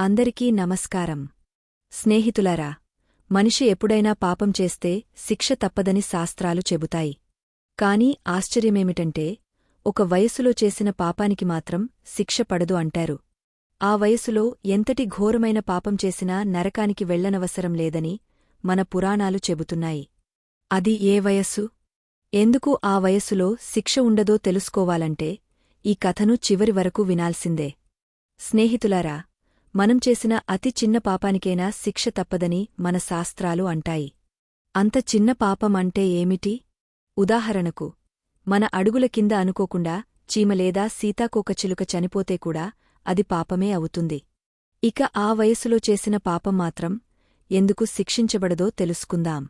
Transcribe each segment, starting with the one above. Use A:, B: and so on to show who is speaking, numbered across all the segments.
A: అందరికీ నమస్కారం. స్నేహితులారా మనిషి ఎప్పుడైనా పాపం చేస్తే శిక్ష తప్పదని శాస్త్రాలు చెబుతాయి. కాని ఆశ్చర్యమేమిటంటే ఒక వయసులో చేసిన పాపానికి మాత్రం శిక్ష పడదు అంటారు. ఆ వయసులో ఎంతటి ఘోరమైన పాపం చేసినా నరకానికి వెళ్ళనవసరం లేదని మన పురాణాలు చెబుతున్నాయి. అది ఏ వయస్సు? ఎందుకు ఆ వయసులో శిక్ష ఉండదో తెలుసుకోవాలంటే ఈ కథను చివరి వరకు వినాల్సిందే. స్నేహితులారా మనం చేసిన అతి చిన్న పాపానికైనా శిక్ష తప్పదని మన శాస్త్రాలు అంటాయి. అంత చిన్న పాపం అంటే ఏమిటి? ఉదాహరణకు మన అడుగుల కింద అనుకోకుండా చీమలేదా సీతాకోకచిలుక చనిపోతే కూడా అది పాపమే అవుతుంది. ఇక ఆ వయసులో చేసిన పాపం మాత్రం ఎందుకు శిక్షించబడదో తెలుసుకుందాం.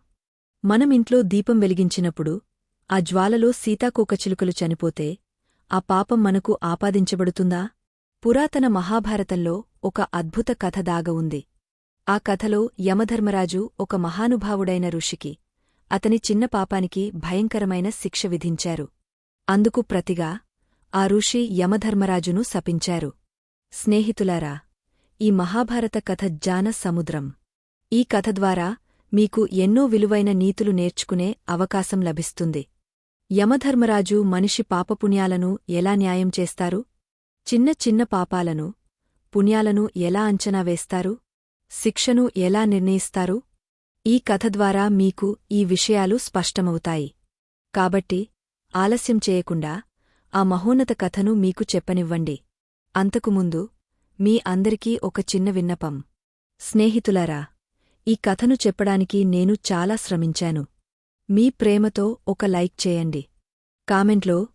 A: మనమింట్లో దీపం వెలిగించినప్పుడు ఆ జ్వాలలో సీతాకోకచిలుకలు చనిపోతే ఆ పాపం మనకు ఆపాదించబడుతుందా? పురాతన మహాభారతంలో ఒక అద్భుత కథ దాగ ఉంది. ఆ కథలో యమధర్మరాజు ఒక మహానుభావుడైన ఋషికి అతని చిన్న పాపానికి భయంకరమైన శిక్ష విధించారు. అందుకు ప్రతిగా ఆ ఋషి యమధర్మరాజును శపించారు. స్నేహితులారా ఈ మహాభారత కథ జాన సముద్రం. ఈ కథ ద్వారా మీకు ఎన్నో విలువైన నీతులు నేర్చుకునే అవకాశం లభిస్తుంది. యమధర్మరాజు మనిషి పాపపుణ్యాలను ఎలా న్యాయం చేస్తారు? చిన్న చిన్న పాపాలను పుణ్యాలను ఎలా అంచనా వేస్తారు? శిక్షను ఎలా నిర్ణయిస్తారు? ఈ కథ ద్వారా మీకు ఈ విషయాలు స్పష్టమవుతాయి. కాబట్టి ఆలస్యం చేయకుండా ఆ మహోన్నత కథను మీకు చెప్పనివ్వండి. అంతకుముందు మీ అందరికీ ఒక చిన్న విన్నపం. స్నేహితులారా ఈ కథను చెప్పడానికి నేను చాలా శ్రమించాను. మీ ప్రేమతో ఒక లైక్ చేయండి. కామెంట్లో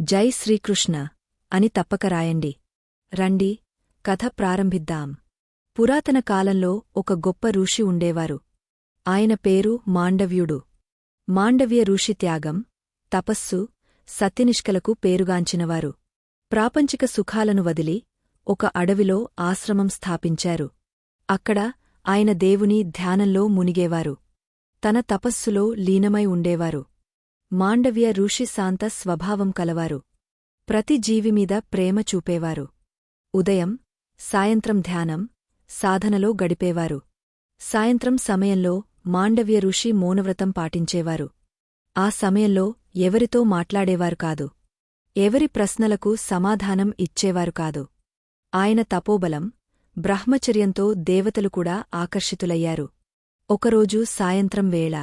A: జై శ్రీకృష్ణ అని తప్పక రాయండి. రండి కథ ప్రారంభిద్దాం. పురాతన కాలంలో ఒక గొప్ప ఋషి ఉండేవారు. ఆయన పేరు మాండవ్యుడు. మాండవ్య ఋషి త్యాగం తపస్సు సత్యనిష్కలకు పేరుగాంచినవారు. ప్రాపంచిక సుఖాలను వదిలి ఒక అడవిలో ఆశ్రమం స్థాపించారు. అక్కడ ఆయన దేవుని ధ్యానంలో మునిగేవారు. తన తపస్సులో లీనమై ఉండేవారు. మాండవ్య ఋషి శాంత స్వభావం కలవారు. ప్రతి జీవిమీద ప్రేమ చూపేవారు. ఉదయం సాయంత్రం ధ్యానం సాధనలో గడిపేవారు. సాయంత్రం సమయంలో మాండవ్య ఋషి మౌనవ్రతం పాటించేవారు. ఆ సమయంలో ఎవరితో మాట్లాడేవారు కాదు. ఎవరి ప్రశ్నలకు సమాధానం ఇచ్చేవారు కాదు. ఆయన తపోబలం బ్రహ్మచర్యంతో దేవతలు కూడా ఆకర్షితులయ్యారు. ఒకరోజు సాయంత్రం వేళ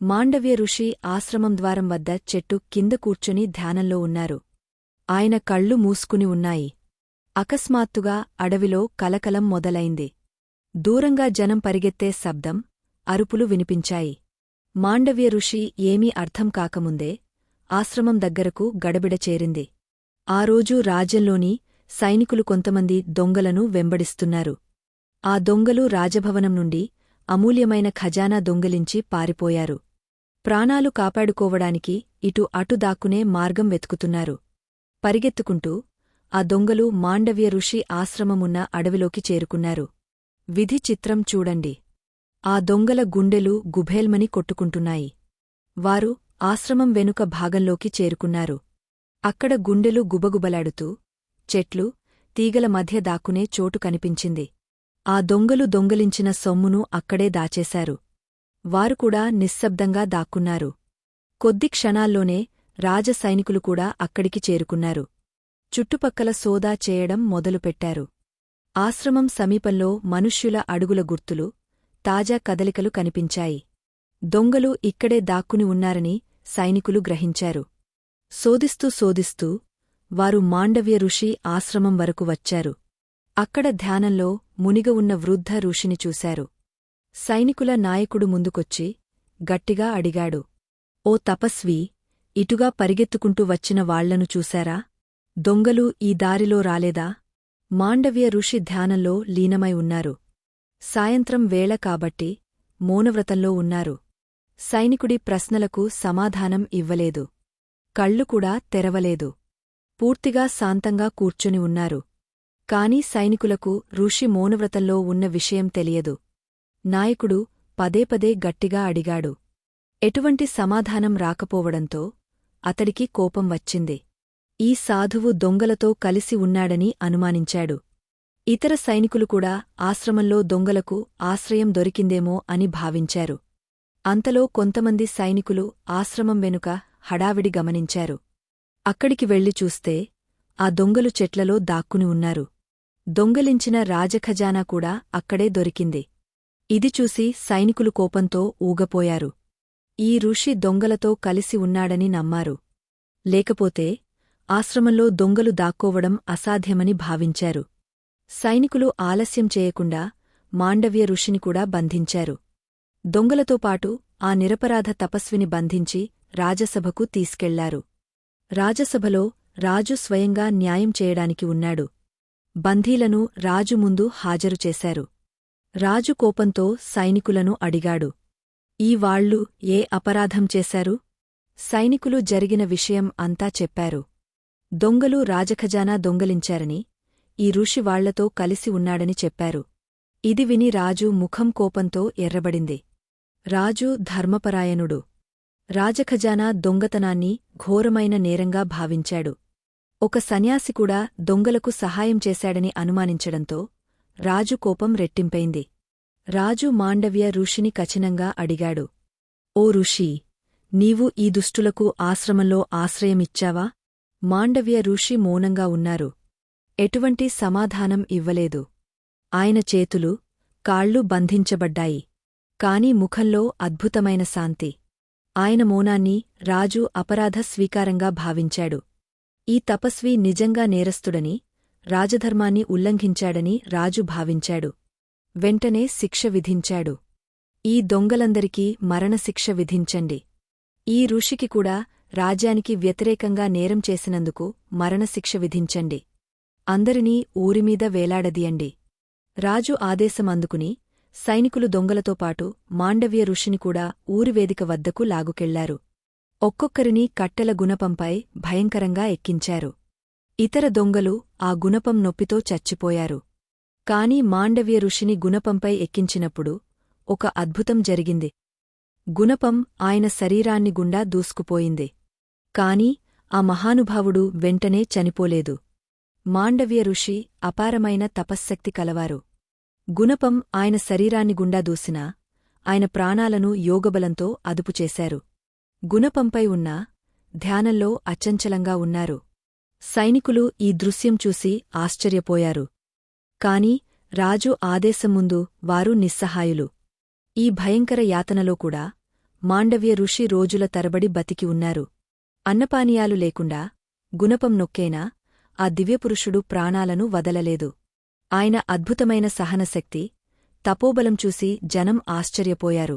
A: మాండవ్య ఋషి ఆశ్రమం ద్వారం వద్ద చెట్టు కింద కూర్చుని ధ్యానంలో ఉన్నారు. ఆయన కళ్ళు మూసుకుని ఉన్నాయి. అకస్మాత్తుగా అడవిలో కలకలం మొదలైంది. దూరంగా జనం పరిగెత్తే శబ్దం అరుపులు వినిపించాయి. మాండవ్య ఋషి ఏమీ అర్థం కాకముందే ఆశ్రమం దగ్గరకు గడబిడ చేరింది. ఆ రోజు రాజ్యంలోని సైనికులు కొంతమంది దొంగలను వెంబడిస్తున్నారు. ఆ దొంగలు రాజభవనం నుండి అమూల్యమైన ఖజానా దొంగలించి పారిపోయారు. ప్రాణాలు కాపాడుకోవడానికి ఇటు అటు దాక్కునే మార్గం వెతుకుతున్నారు. పరిగెత్తుకుంటూ ఆ దొంగలు మాండవ్య ఋషి ఆశ్రమమున్న అడవిలోకి చేరుకున్నారు. విధి చిత్రం చూడండి. ఆ దొంగల గుండెలు గుభేల్మని కొట్టుకుంటున్నాయి. వారు ఆశ్రమం వెనుక భాగంలోకి చేరుకున్నారు. అక్కడ గుండెలు గుబగుబలాడుతూ చెట్లు తీగల మధ్య దాక్కునే చోటు కనిపించింది. ఆ దొంగలు దొంగలించిన సొమ్మును అక్కడే దాచేశారు. వారు కూడా నిశ్శబ్దంగా దాక్కున్నారు. కొద్ది క్షణాల్లోనే రాజసైనికులు కూడా అక్కడికి చేరుకున్నారు. చుట్టుపక్కల సోదా చేయడం మొదలుపెట్టారు. ఆశ్రమం సమీపంలో మనుష్యుల అడుగుల గుర్తులు తాజా కదలికలు కనిపించాయి. దొంగలు ఇక్కడే దాక్కుని ఉన్నారని సైనికులు గ్రహించారు. శోధిస్తూ శోధిస్తూ వారు మాండవ్య ఋషి ఆశ్రమం వరకు వచ్చారు. అక్కడ ధ్యానంలో మునిగ ఉన్న వృద్ధ ఋషిని చూశారు. సైనికుల నాయకుడు ముందుకొచ్చి గట్టిగా అడిగాడు ఓ తపస్వి ఇటుగా పరిగెత్తుకుంటూ వచ్చిన వాళ్ళను చూశారా? దొంగలు ఈ దారిలో రాలేదా? మాండవ్య ఋషి ధ్యానంలో లీనమై ఉన్నారు. సాయంత్రం వేళ కాబట్టి మౌనవ్రతంలో ఉన్నారు. సైనికుడి ప్రశ్నలకు సమాధానం ఇవ్వలేదు. కళ్ళు కూడా తెరవలేదు. పూర్తిగా శాంతంగా కూర్చుని ఉన్నారు. కాని సైనికులకు ఋషి మౌనవ్రతంలో ఉన్న విషయం తెలియదు. నాయకుడు పదేపదే గట్టిగా అడిగాడు. ఎటువంటి సమాధానం రాకపోవడంతో అతడికి కోపం వచ్చింది. ఈ సాధువు దొంగలతో కలిసి ఉన్నాడని అనుమానించాడు. ఇతర సైనికులు కూడా ఆశ్రమంలో దొంగలకు ఆశ్రయం దొరికిందేమో అని భావించారు. అంతలో కొంతమంది సైనికులు ఆశ్రమం వెనుక హడావిడి గమనించారు. అక్కడికి వెళ్ళి చూస్తే ఆ దొంగలు చెట్లలో దాక్కుని ఉన్నారు. దొంగలించిన రాజఖజానా కూడా అక్కడే దొరికింది. ఇది చూసి సైనికులు కోపంతో ఊగపోయారు. ఈ ఋషి దొంగలతో కలిసి ఉన్నాడని నమ్మారు. లేకపోతే ఆశ్రమంలో దొంగలు దాక్కోవడం అసాధ్యమని భావించారు. సైనికులు ఆలస్యం చేయకుండా మాండవ్య ఋషిని కూడా బంధించారు. దొంగలతో పాటు ఆ నిరపరాధ తపస్విని బంధించి రాజసభకు తీసుకెళ్ళారు. రాజసభలో రాజు స్వయంగా న్యాయం చేయడానికి ఉన్నాడు. బంధీలను రాజు ముందు హాజరు చేశారు. రాజు కోపంతో సైనికులను అడిగాడు. ఈ వాళ్ళు ఏ అపరాధం చేశారు? సైనికులు జరిగిన విషయం అంతా చెప్పారు. దొంగలు రాజఖజానా దొంగలించారని ఈ ఋషి వాళ్ళతో కలిసి ఉన్నాడని చెప్పారు. ఇది విని రాజు ముఖం కోపంతో ఎర్రబడింది. రాజు ధర్మపరాయణుడు. రాజఖజానా దొంగతనాన్ని ఘోరమైన నేరంగా భావించాడు. ఒక సన్యాసి కూడా దొంగలకు సహాయం చేశాడని అనుమానించడంతో రాజు కోపం రెట్టింపైంది. రాజు మాండవ్య ఋషిని కఠినంగా అడిగాడు. ఓ ఋషి నీవు ఈ దుష్టులకు ఆశ్రమంలో ఆశ్రయమిచ్చావా? మాండవ్య ఋషి మౌనంగా ఉన్నారు. ఎటువంటి సమాధానం ఇవ్వలేదు. ఆయన చేతులు కాళ్ళు బంధించబడ్డాయి. కాని ముఖంలో అద్భుతమైన శాంతి. ఆయన మౌనాన్ని రాజు అపరాధ స్వీకారంగా భావించాడు. ఈ తపస్వి నిజంగా నేరస్తుడని రాజధర్మాన్ని ఉల్లంఘించాడని రాజు భావించాడు. వెంటనే శిక్ష విధించాడు. ఈ దొంగలందరికీ మరణశిక్ష విధించండి. ఈ ఋషికి కూడా రాజ్యానికి వ్యతిరేకంగా నేరం చేసినందుకు మరణశిక్ష విధించండి. అందరినీ ఊరిమీద వేలాడదీయండి. రాజు ఆదేశం అందుకుని సైనికులు దొంగలతో పాటు మాండవ్య ఋషిని కూడా ఊరివేదిక వద్దకు లాగుకెళ్ళారు. ఒక్కొక్కరిని కట్టెల గుణపంపై భయంకరంగా ఎక్కించారు. ఇతర దొంగలు ఆ గుణపం నొప్పితో చచ్చిపోయారు. కాని మాండవ్య ఋషిని గుణపంపై ఎక్కించినప్పుడు ఒక అద్భుతం జరిగింది. గుణపం ఆయన శరీరాన్ని గుండా దూసుకుపోయింది. కాని ఆ మహానుభావుడు వెంటనే చనిపోలేదు. మాండవ్య ఋషి అపారమైన తపశ్శక్తి కలవారు. గుణపం ఆయన శరీరాన్ని గుండా దూసినా ఆయన ప్రాణాలను యోగబలంతో అదుపుచేశారు గుణపంపై ఉన్న ధ్యానంలో అచంచలంగా ఉన్నారు. సైనికులు ఈ దృశ్యం చూసి ఆశ్చర్యపోయారు. కాని రాజు ఆదేశం ముందు వారు నిస్సహాయులు. ఈ భయంకర యాతనలో కూడా మాండవ్య ఋషి రోజుల తరబడి బతికి ఉన్నారు. అన్నపానీయాలు లేకుండా గుణపం నొక్కేనా? ఆ దివ్యపురుషుడు ప్రాణాలను వదలలేదు. ఆయన అద్భుతమైన సహనశక్తి తపోబలం చూసి జనం ఆశ్చర్యపోయారు.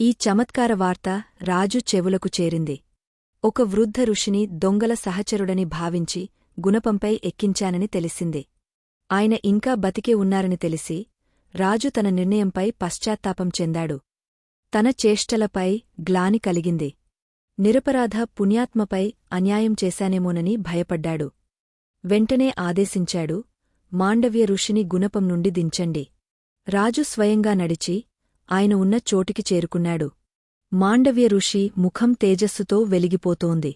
A: ఈ చమత్కార వార్త రాజు చెవులకు చేరింది. ఒక వృద్ధ ఋషిని దొంగల సహచరుడని భావించి గుణపంపై ఎక్కించానని తెలిసింది. ఆయన ఇంకా బతికే ఉన్నారని తెలిసి రాజు తన నిర్ణయంపై పశ్చాత్తాపం చెందాడు. తన చేష్టలపై గ్లాని కలిగింది. నిరపరాధ పుణ్యాత్మపై అన్యాయం చేశానేమోనని భయపడ్డాడు. వెంటనే ఆదేశించాడు మాండవ్య ఋషిని గుణపం నుండి దించండి. రాజు స్వయంగా నడిచి ఆయన ఉన్న చోటికి చేరుకున్నాడు. మాండవ్య ఋషి ముఖం తేజస్సుతో వెలిగిపోతోంది.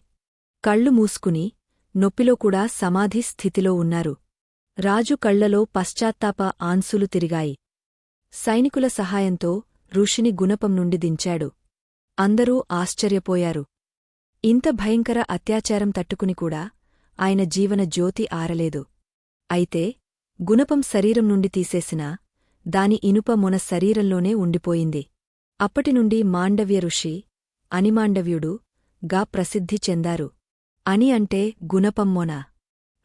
A: కళ్ళు మూసుకుని నొప్పిలో కూడా సమాధి స్థితిలో ఉన్నారు. రాజు కళ్ళలో పశ్చాత్తాప ఆన్సులు తిరిగాయి. సైనికుల సహాయంతో ఋషిని గుణపం నుండి దించాడు. అందరూ ఆశ్చర్యపోయారు. ఇంత భయంకర అత్యాచారం తట్టుకుని కూడా ఆయన జీవన జ్యోతి ఆరలేదు. అయితే గుణపం శరీరం నుండి తీసేసినా దాని ఇనుప మొన శరీరంలోనే ఉండిపోయింది. అప్పటినుండి మాండవ్య ఋషి అనిమాండవ్యుడు గా ప్రసిద్ధి చెందారు. అని అంటే గుణపమ్మొన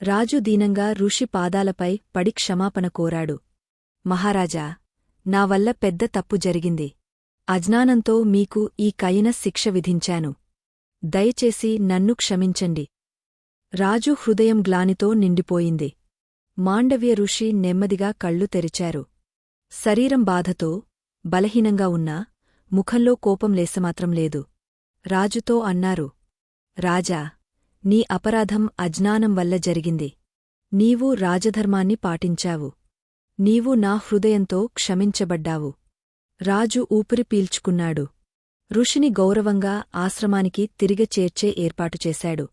A: రాజు దీనంగా ఋషి పాదాలపై పడి క్షమాపణ కోరాడు. మహారాజా నా వల్ల పెద్ద తప్పు జరిగింది. అజ్ఞానంతో మీకు ఈ కయిన శిక్ష విధించాను. దయచేసి నన్ను క్షమించండి. రాజు హృదయం గ్లానితో నిండిపోయింది. మాండవ్య ఋషి నెమ్మదిగా కళ్ళు తెరిచారు. శరీరం బాధతో బలహీనంగా ఉన్నా ముఖంలో కోపం లేసమాత్రం లేదు. రాజుతో అన్నారు రాజా నీ అపరాధం అజ్ఞానం వల్ల జరిగింది. నీవు రాజధర్మాన్ని పాటించావు. నీవు నా హృదయంతో క్షమించబడ్డావు. రాజు ఊపిరి పీల్చుకున్నాడు. ఋషిని గౌరవంగా ఆశ్రమానికి తిరిగి చేర్చే ఏర్పాటు చేశాడు.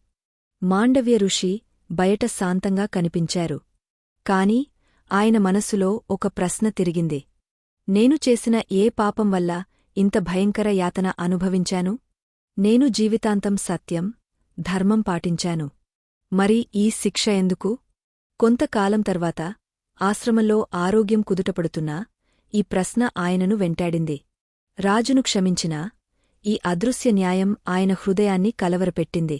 A: మాండవ్య ఋషి బయట శాంతంగా కనిపించారు. కాని ఆయన మనసులో ఒక ప్రశ్న తిరిగింది. నేను చేసిన ఏ పాపం వల్ల ఇంత భయంకర యాతన అనుభవించాను? నేను జీవితాంతం సత్యం ధర్మం పాటించాను. మరి ఈ శిక్ష ఎందుకు? కొంతకాలం తర్వాత ఆశ్రమంలో ఆరోగ్యం కుదుటపడుతున్నా ఈ ప్రశ్న ఆయనను వెంటాడింది. రాజును క్షమించినా ఈ అదృశ్య న్యాయం ఆయన హృదయాన్ని కలవరపెట్టింది.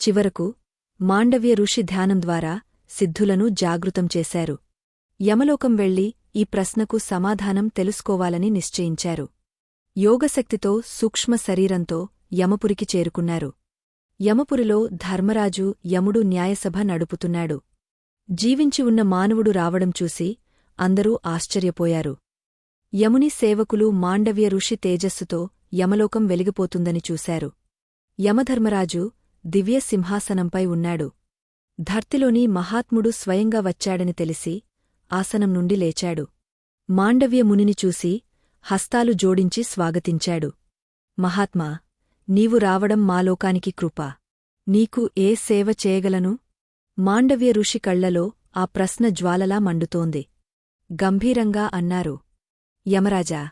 A: చివరకు మాండవ్య ఋషి ధ్యానం ద్వారా సిద్ధులను జాగృతం చేశారు. యమలోకం వెళ్ళి ఈ ప్రశ్నకు సమాధానం తెలుసుకోవాలని నిశ్చయించారు. యోగశక్తితో సూక్ష్మ శరీరంతో యమపురికి చేరుకున్నారు. యమపురిలో ధర్మరాజు యముడు న్యాయసభ నడుపుతున్నాడు. జీవించి ఉన్న మానవుడు రావడం చూసి అందరూ ఆశ్చర్యపోయారు. యముని సేవకులు మాండవ్య ఋషి తేజస్సుతో యమలోకం వెలిగిపోతుందని చూశారు. యమధర్మరాజు దివ్య సింహాసనంపై ఉన్నాడు. ధర్తిలోని మహాత్ముడు స్వయంగా వచ్చాడని తెలిసి ఆసనం నుండి లేచాడు. మాండవ్య మునిని చూసి హస్తాలు జోడించి స్వాగతించాడు. మహాత్మా నీవు రావడం మాలోకానికి కృప. నీకు ఏ సేవ చేయగలను? మాండవ్య ఋషి కళ్ళలో ఆ ప్రశ్న జ్వాలలా మండుతోంది. గంభీరంగా అన్నారు. యమరాజా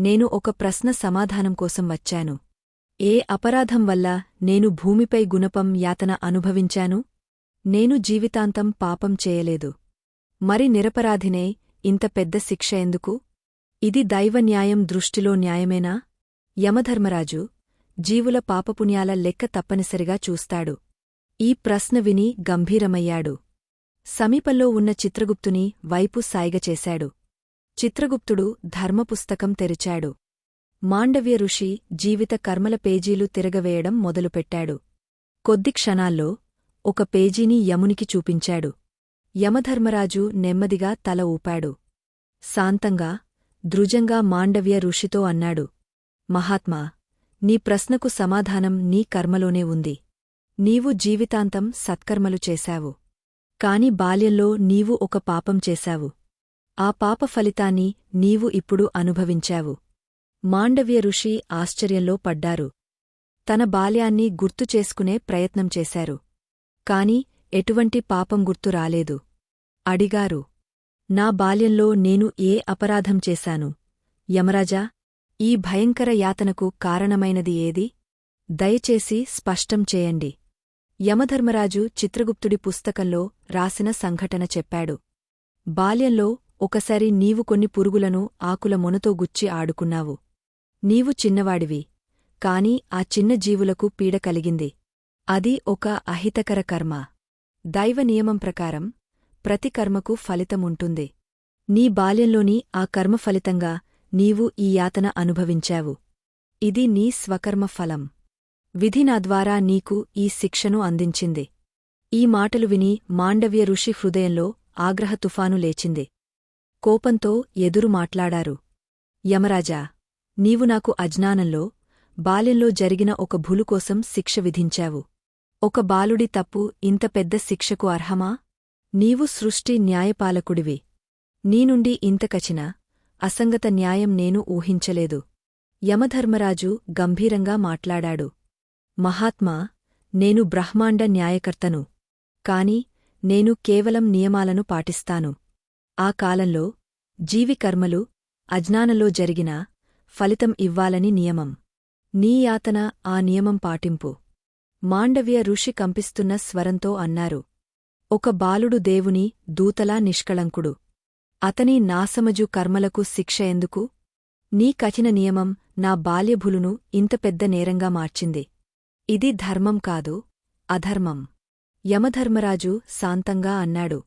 A: నేను ఒక ప్రశ్న సమాధానం కోసం వచ్చాను. ఏ అపరాధం వల్ల నేను భూమిపై గుణపం యాతన అనుభవించాను? నేను జీవితాంతం పాపం చేయలేదు. మరి నిరపరాధినే ఇంత పెద్ద శిక్ష ఎందుకు? ఇది దైవన్యాయం దృష్టిలో న్యాయమేనా? యమధర్మరాజు జీవుల పాపపుణ్యాల లెక్క తప్పనిసరిగా చూస్తాడు. ఈ ప్రశ్న విని గంభీరమయ్యాడు. సమీపంలో ఉన్న చిత్రగుప్తుని వైపు సాయిగచేశాడు. చిత్రగుప్తుడు ధర్మపుస్తకం తెరిచాడు. మాండవ్య ఋషి జీవిత కర్మల పేజీలు తిరగవేయడం మొదలుపెట్టాడు. కొద్ది క్షణాల్లో ఒక పేజీని యమునికి చూపించాడు. యమధర్మరాజు నెమ్మదిగా తల ఊపాడు. శాంతంగా దృజంగా మాండవ్య ఋషితో అన్నాడు. మహాత్మా నీ ప్రశ్నకు సమాధానం నీ కర్మలోనే ఉంది. నీవు జీవితాంతం సత్కర్మలు చేశావు. కాని బాల్యంలో నీవు ఒక పాపం చేశావు. ఆ పాప ఫలితాన్ని నీవు ఇప్పుడు అనుభవించావు. మాండవ్య ఋషి ఆశ్చర్యంలో పడ్డారు. తన బాల్యాన్ని గుర్తు చేసుకునే ప్రయత్నం చేశారు. కాని ఎటువంటి పాపం గుర్తు రాలేదు. అడిగారు. నా బాల్యంలో నేను ఏ అపరాధం చేశాను? యమరాజా ఈ భయంకర యాతనకు కారణమైనది ఏది? దయచేసి స్పష్టం చేయండి. యమధర్మరాజు చిత్రగుప్తుడి పుస్తకంలో రాసిన సంఘటన చెప్పాడు. బాల్యంలో ఒకసారి నీవు కొన్ని పురుగులను ఆకుల మొనతో గుచ్చి ఆడుకున్నావు. నీవు చిన్నవాడివి కాని ఆ చిన్న జీవులకు పీడ కలిగింది. అది ఒక అహితకర కర్మ. దైవ నియమం ప్రకారం ప్రతి కర్మకు ఫలితముంటుంది నీ బాల్యంలోని ఆ కర్మ ఫలితంగా నీవు ఈ యాతన అనుభవించావు. ఇది నీ స్వకర్మ ఫలం. విధి నా ద్వారా నీకు ఈ శిక్షను అందించింది. ఈ మాటలు విని మాండవ్య ఋషి హృదయంలో ఆగ్రహ తుఫాను లేచింది. కోపంతో ఎదురు మాట్లాడారు. యమరాజా నీవు నాకు అజ్ఞానంలో బాల్యంలో జరిగిన ఒక భులు కోసం శిక్ష విధించావు. ఒక బాలుడి తప్పు ఇంత పెద్ద శిక్షకు అర్హమా? నీవు సృష్టి న్యాయపాలకుడివి. నీనుండి ఇంతకచిన అసంగత న్యాయం నేను ఊహించలేదు. యమధర్మరాజు గంభీరంగా మాట్లాడాడు. మహాత్మా నేను బ్రహ్మాండ న్యాయకర్తను. కాని నేను కేవలం నియమాలను పాటిస్తాను. ఆ కాలంలో జీవికర్మలు అజ్ఞానంలో జరిగిన ఫలితం ఇవ్వాలని నియమం. నీ యాతన ఆ నియమం పాటింపు. మాండవ్య ఋషి కంపిస్తున్న స్వరంతో అన్నారు. ఒక బాలుడు దేవుని దూతలా నిష్కళంకుడు. అతని నాసమజు కర్మలకు శిక్ష ఎందుకు? నీ కఠిన నియమం నా బాల్యభులును ఇంత పెద్ద నేరంగా మార్చింది. ఇది ధర్మం కాదు అధర్మం. యమధర్మరాజు శాంతంగా అన్నాడు.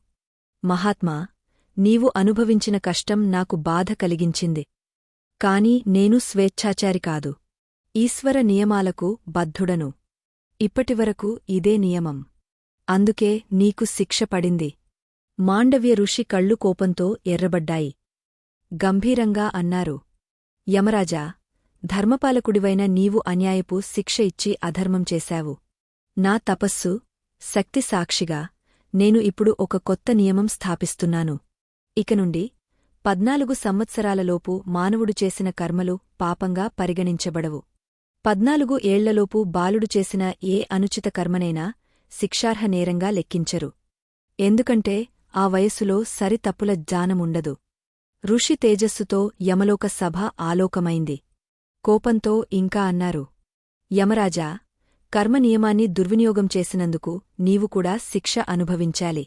A: మహాత్మా నీవు అనుభవించిన కష్టం నాకు బాధ కలిగించింది. కాని నేను స్వేచ్ఛాచారి కాదు. ఈశ్వర నియమాలకు బద్ధుడను. ఇప్పటివరకు ఇదే నియమం. అందుకే నీకు శిక్ష పడింది. మాండవ్య ఋషి కళ్ళు కోపంతో ఎర్రబడ్డాయి. గంభీరంగా అన్నారు. యమరాజా ధర్మపాలకుడివైన నీవు అన్యాయపు శిక్ష ఇచ్చి అధర్మం చేశావు. నా తపస్సు శక్తి సాక్షిగా నేను ఇప్పుడు ఒక కొత్త నియమం స్థాపిస్తున్నాను. ఇక నుండి పద్నాలుగు సంవత్సరాలలోపు మానవుడు చేసిన కర్మలు పాపంగా పరిగణించబడవు. పద్నాలుగు ఏళ్ళలోపు బాలుడు చేసిన ఏ అనుచిత కర్మనైనా శిక్షార్హ నేరంగా లెక్కించరు. ఎందుకంటే ఆ వయసులో సరితప్పుల జ్ఞానముండదు ఋషి తేజస్సుతో యమలోక సభ ఆలోకమైంది. కోపంతో ఇంకా అన్నారు యమరాజా కర్మనియమాన్ని దుర్వినియోగం చేసినందుకు నీవు కూడా శిక్ష అనుభవించాలి.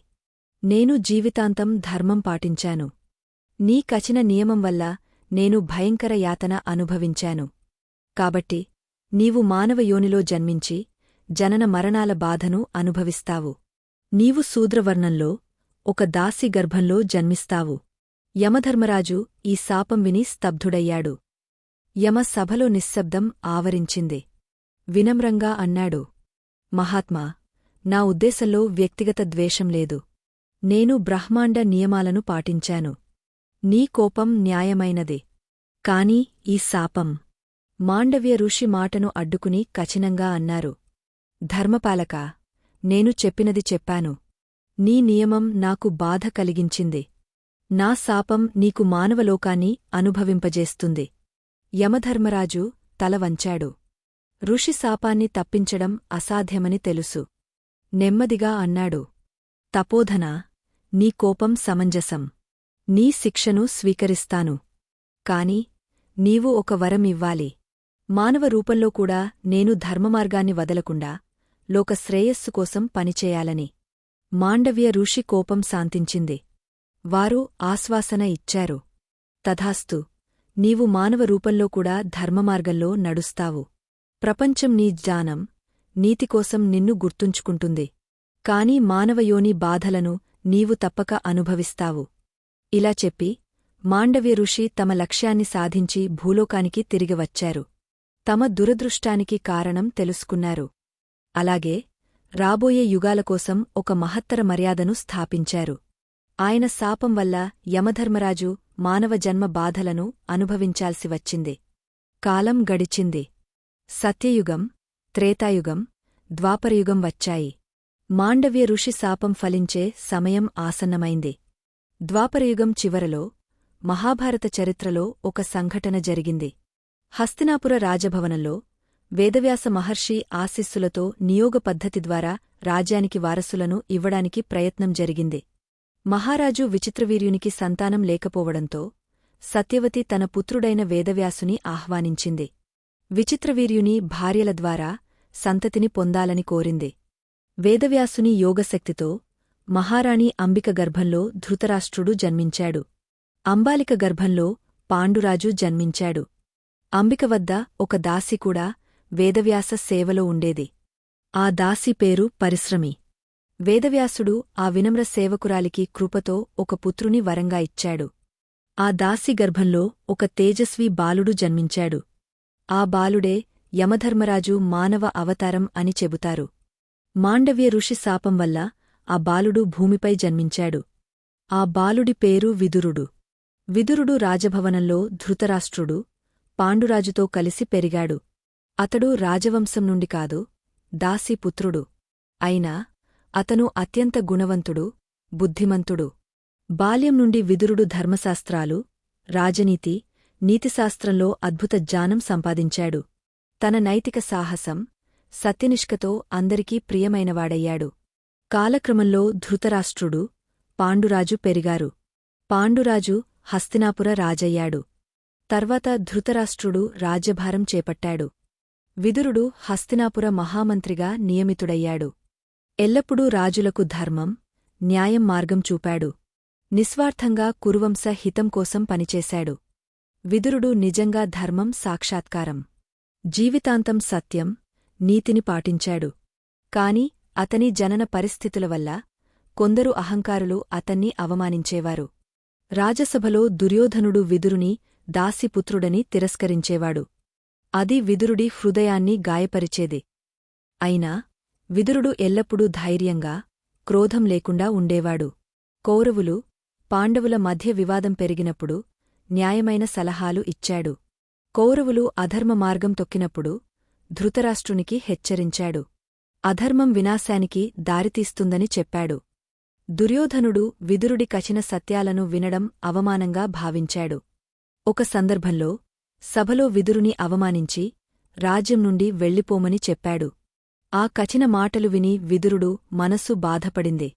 A: నేను జీవితాంతం ధర్మం పాటించాను. నీ కచిన నియమం వల్ల నేను భయంకర యాతన అనుభవించాను. కాబట్టి నీవు మానవ యోనిలో జన్మించి జనన మరణాల బాధను అనుభవిస్తావు. నీవు శూద్రవర్ణంలో ఒక దాసి గర్భంలో జన్మిస్తావు. యమధర్మరాజు ఈ శాపం విని స్తబ్ధుడయ్యాడు. యమ సభలో నిశ్శబ్దం ఆవరించింది. వినమ్రంగా అన్నాడు మహాత్మా నా ఉద్దేశంలో వ్యక్తిగత ద్వేషం లేదు. నేను బ్రహ్మాండ నియమాలను పాటించాను. నీ కోపం న్యాయమైనదే. కాని ఈ శాపం. మాండవ్య ఋషి మాటను అడ్డుకుని కఠినంగా అన్నారు. ధర్మపాలక నేను చెప్పినది చెప్పాను. నీ నియమం నాకు బాధ కలిగించింది. నా శాపం నీకు మానవలోకాన్ని అనుభవింపజేస్తుంది. యమధర్మరాజు తల వంచాడు. ఋషి శాపాన్ని తప్పించడం అసాధ్యమని తెలుసు. నెమ్మదిగా అన్నాడు. తపోధనా నీ కోపం సమంజసం. నీ శిక్షను స్వీకరిస్తాను. కాని నీవు ఒక వరం ఇవ్వాలి. మానవ రూపంలో కూడా నేను ధర్మమార్గాన్ని వదలకుండా లోక శ్రేయస్సు కోసం పనిచేయాలని. మాండవ్య ఋషి కోపం శాంతించింది. వారు ఆశ్వాసన ఇచ్చారు. తథాస్తు నీవు మానవ రూపంలో కూడా ధర్మమార్గంలో నడుస్తావు. ప్రపంచం నీ జ్ఞానం నీతికోసం నిన్ను గుర్తుంచుకుంటుంది. కాని మానవయోని బాధలను నీవు తప్పక అనుభవిస్తావు. ఇలా చెప్పి మాండవ్య ఋషి తమ లక్ష్యాన్ని సాధించి భూలోకానికి తిరిగి వచ్చారు. తమ దురదృష్టానికి కారణం తెలుసుకున్నారు. అలాగే రాబోయే యుగాల కోసం ఒక మహత్తర మర్యాదను స్థాపించారు. ఆయన శాపం వల్ల యమధర్మరాజు మానవ జన్మ బాధలను అనుభవించాల్సి వచ్చింది. కాలం గడిచింది. సత్యయుగం త్రేతాయుగం ద్వాపరయుగం వచ్చాయి. మాండవ్య ఋషి శాపం ఫలించే సమయం ఆసన్నమైంది. ద్వాపరయుగం చివరలో మహాభారత చరిత్రలో ఒక సంఘటన జరిగింది. హస్తినాపుర రాజభవనంలో వేదవ్యాస మహర్షి ఆశిస్సులతో నియోగ పద్ధతి ద్వారా రాజ్యానికి వారసులను ఇవ్వడానికి ప్రయత్నం జరిగింది. మహారాజు విచిత్రవీర్యునికి సంతానం లేకపోవడంతో సత్యవతి తన పుత్రుడైన వేదవ్యాసుని ఆహ్వానించింది. విచిత్రవీర్యుని భార్యల ద్వారా సంతతిని పొందాలని కోరింది. వేదవ్యాసుని యోగశక్తితో మహారాణి అంబిక గర్భంలో ధృతరాష్ట్రుడు జన్మించాడు. అంబాలిక గర్భంలో పాండురాజు జన్మించాడు. అంబిక వద్ద ఒక దాసి కూడా వేదవ్యాస సేవలో ఉండేది. ఆ దాసి పేరు పరిశ్రమి. వేదవ్యాసుడు ఆ వినమ్ర సేవకురాలికి కృపతో ఒక పుత్రుని వరంగా ఇచ్చాడు. ఆ దాసి గర్భంలో ఒక తేజస్వి బాలుడు జన్మించాడు. ఆ బాలుడే యమధర్మరాజు మానవ అవతారం అని చెబుతారు. మాండవ్య ఋషి శాపం వల్ల ఆ బాలుడు భూమిపై జన్మించాడు. ఆ బాలుడి పేరు విదురుడు. విదురుడు రాజభవనంలో ధృతరాష్ట్రుడు పాండురాజుతో కలిసి పెరిగాడు. అతడు రాజవంశం నుండి కాదు దాసీపుత్రుడు అయినా అతను అత్యంత గుణవంతుడు బుద్ధిమంతుడు. బాల్యం నుండి విదురుడు ధర్మశాస్త్రాలు రాజనీతి నీతిశాస్త్రంలో అద్భుత జ్ఞానం సంపాదించాడు. తన నైతిక సాహసం సత్యనిష్కతో అందరికీ ప్రియమైనవాడయ్యాడు. కాలక్రమంలో ధృతరాష్ట్రుడు పాండురాజు పెరిగారు. పాండురాజు హస్తినాపుర రాజయ్యాడు. తర్వాత ధృతరాష్ట్రుడు రాజ్యభారం చేపట్టాడు. విదురుడు హస్తినాపుర మహామంత్రిగా నియమితుడయ్యాడు. ఎల్లప్పుడూ రాజులకు ధర్మం న్యాయం మార్గం చూపాడు. నిస్వార్థంగా కురువంశ హితం కోసం పనిచేశాడు. విదురుడు నిజంగా ధర్మం సాక్షాత్కారం. జీవితాంతం సత్యం నీతిని పాటించాడు. కాని అతని జనన పరిస్థితుల వల్ల కొందరు అహంకారులు అతన్ని అవమానించేవారు. రాజసభలో దుర్యోధనుడు విదురుని దాసిపుత్రుడని తిరస్కరించేవాడు. అది విదురుడి హృదయాన్ని గాయపరిచేది. అయినా విదురుడు ఎల్లప్పుడూ ధైర్యంగా క్రోధం లేకుండా ఉండేవాడు. కౌరవులు పాండవుల మధ్య వివాదం పెరిగినప్పుడు న్యాయమైన సలహాలు ఇచ్చాడు. కౌరవులు అధర్మ మార్గం తొక్కినప్పుడు ధృతరాష్ట్రునికి హెచ్చరించాడు. అధర్మం వినాశానికి దారితీస్తుందని చెప్పాడు. దుర్యోధనుడు విదురుడి కచిన సత్యాలను వినడం అవమానంగా భావించాడు. ఒక సందర్భంలో సభలో విదురుని అవమానించి రాజ్యం నుండి వెళ్ళిపోమని చెప్పాడు. ఆ కచిన మాటలు విని విదురుడు మనస్సు బాధపడింది.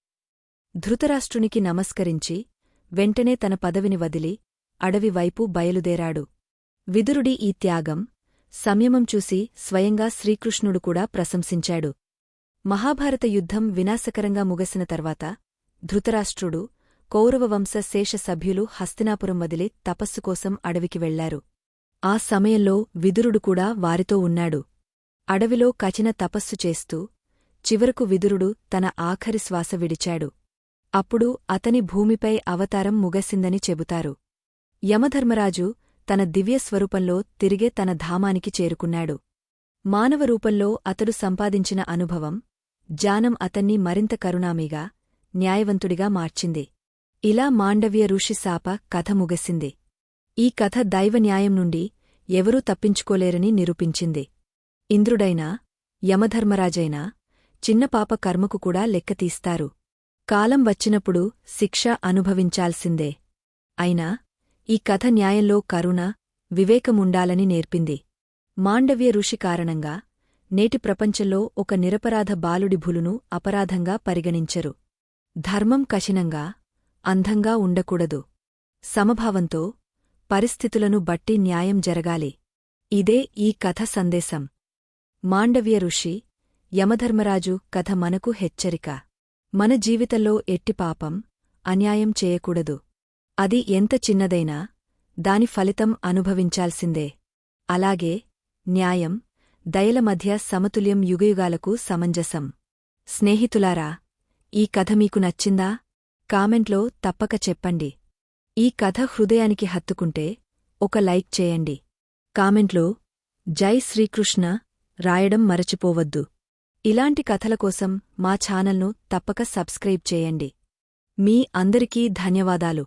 A: ధృతరాష్ట్రునికి నమస్కరించి వెంటనే తన పదవిని వదిలి అడవివైపు బయలుదేరాడు. విదురుడి ఈ త్యాగం సంయమం చూసి స్వయంగా శ్రీకృష్ణుడు కూడా ప్రశంసించాడు. మహాభారత యుద్ధం వినాశకరంగా ముగసిన తర్వాత ధృతరాష్ట్రుడు కౌరవవంశ శేష సభ్యులు హస్తినాపురం వదిలి తపస్సు కోసం అడవికి వెళ్ళారు. ఆ సమయంలో విదురుడు కూడా వారితో ఉన్నాడు. అడవిలో కచిన తపస్సు చేస్తూ చివరకు విదురుడు తన ఆఖరి శ్వాస విడిచాడు. అప్పుడు అతని భూమిపై అవతారం ముగసిందని చెబుతారు. యమధర్మరాజు తన దివ్యస్వరూపంలో తిరిగే తన ధామానికి చేరుకున్నాడు. మానవ రూపంలో అతడు సంపాదించిన అనుభవం జానం అతన్ని మరింత కరుణామిగా న్యాయవంతుడిగా మార్చింది. ఇలా మాండవ్య ఋషి శాప కథ ముగసింది. ఈ కథ దైవన్యాయం నుండి ఎవరూ తప్పించుకోలేరని నిరూపించింది. ఇంద్రుడైనా యమధర్మరాజైనా చిన్నపాప కర్మకు కూడా లెక్కతీస్తారు కాలం వచ్చినప్పుడు శిక్ష అనుభవించాల్సిందే. అయినా ఈ కథ న్యాయంలో కరుణ వివేకముండాలని నేర్పింది. మాండవ్య ఋషి కారణంగా నేటి ప్రపంచంలో ఒక నిరపరాధ బాలుడి భులును అపరాధంగా పరిగణించరు. ధర్మం కఠినంగా అంధంగా ఉండకూడదు. సమభావంతో పరిస్థితులను బట్టి న్యాయం జరగాలి. ఇదే ఈ కథ సందేశం. మాండవ్య ఋషి యమధర్మరాజు కథ మనకు హెచ్చరిక. మన జీవితంలో ఎట్టి పాపం అన్యాయం చేయకూడదు. అది ఎంత చిన్నదైనా దాని ఫలితం అనుభవించాల్సిందే. అలాగే న్యాయం దయల మధ్య సమతుల్యం యుగయుగాలకు సమంజసం. స్నేహితులారా ఈ కథ మీకు నచ్చిందా? కామెంట్లో తప్పక చెప్పండి. ఈ కథ హృదయానికి హత్తుకుంటే ఒక లైక్ చేయండి. కామెంట్లో జై శ్రీకృష్ణ రాయడం మరచిపోవద్దు. ఇలాంటి కథల కోసం మా ఛానల్ను తప్పక సబ్స్క్రైబ్ చేయండి. మీ అందరికీ ధన్యవాదాలు.